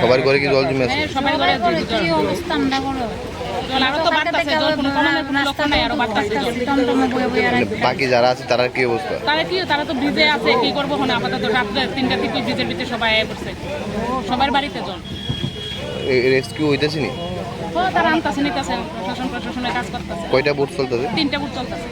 সবার ঘরে কি জল জমে আছে? হ্যাঁ ঘরে কি অবস্থা আমরা করো জল আরও তো বাড়তেছে জল কোনো কমানোর কোনো লক্ষণ নাই আরও বাড়তেছে জল। টমটমে বয়ে বয়ে মানে বাকি যারা আছে তারা কি অবস্থা? তারা কি তারা তো ভিজে আছে কি করব আপাতত রাত্রে তিনটা থেকে ভিজের ভিতরে সবাই আয় পড়ছে। সবার বাড়িতে জল। রেস্কিউ হইতেছে নি? তারা আনতাছে নিতেছে। প্রশাসন প্রশাসনের কাজ করতেছে। কয়টা বুট চলতেছে? তিনটা বুট চলতেছে।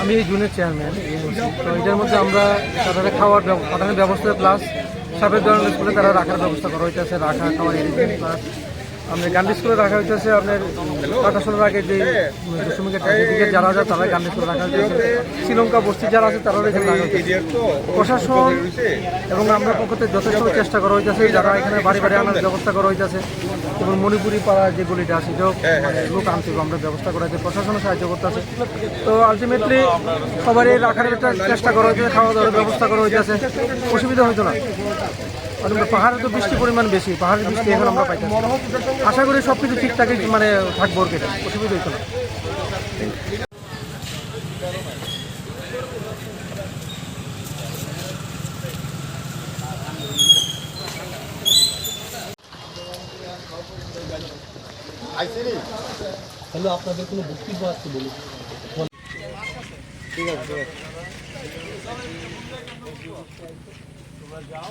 আমি এই জুনের চেয়ারম্যান তো এটার মধ্যে আমরা তাদের খাওয়ার পাঠানোর ব্যবস্থা প্লাস সাপের ধরনের স্কুলে তারা রাখার ব্যবস্থা করা। হইতেছে রাখা খাওয়ার এরিয়া প্লাস আপনার গান্ধী স্কুলে রাখা হইতেছে, আপনার টাটা আগে যে দশমিকের দিকে যারা যায় তারা গান্ধী স্কুলে রাখা হইতেছে। শ্রীলঙ্কা বস্তি যারা আছে, তারাও এখানে রাখা প্রশাসন এবং আমরা পক্ষতে যথেষ্ট চেষ্টা করা হইতেছে, যারা এখানে বাড়ি বাড়ি আনার ব্যবস্থা করা হইতেছে। এবং মণিপুরি পাড়া যে গলিটা আছে মানে লোক আনতে আমরা ব্যবস্থা করা হয়েছে প্রশাসনও সাহায্য করতেছে। তো আলটিমেটলি সবারই রাখার একটা চেষ্টা করা হয়েছে খাওয়া দাওয়ার ব্যবস্থা করা হইতেছে। অসুবিধা হইতো না। পাহাড়ে তো বৃষ্টির পরিমাণ বেশি পাহাড়ের বৃষ্টি এখন আমরা পাই আশা করি সব কিছু ঠিকঠাকই মানে থাকব কেটে অসুবিধা হইতো না। হ্যালো আপনাদের কোনো আসছে বলুন। ঠিক আছে। তোমরা যাও।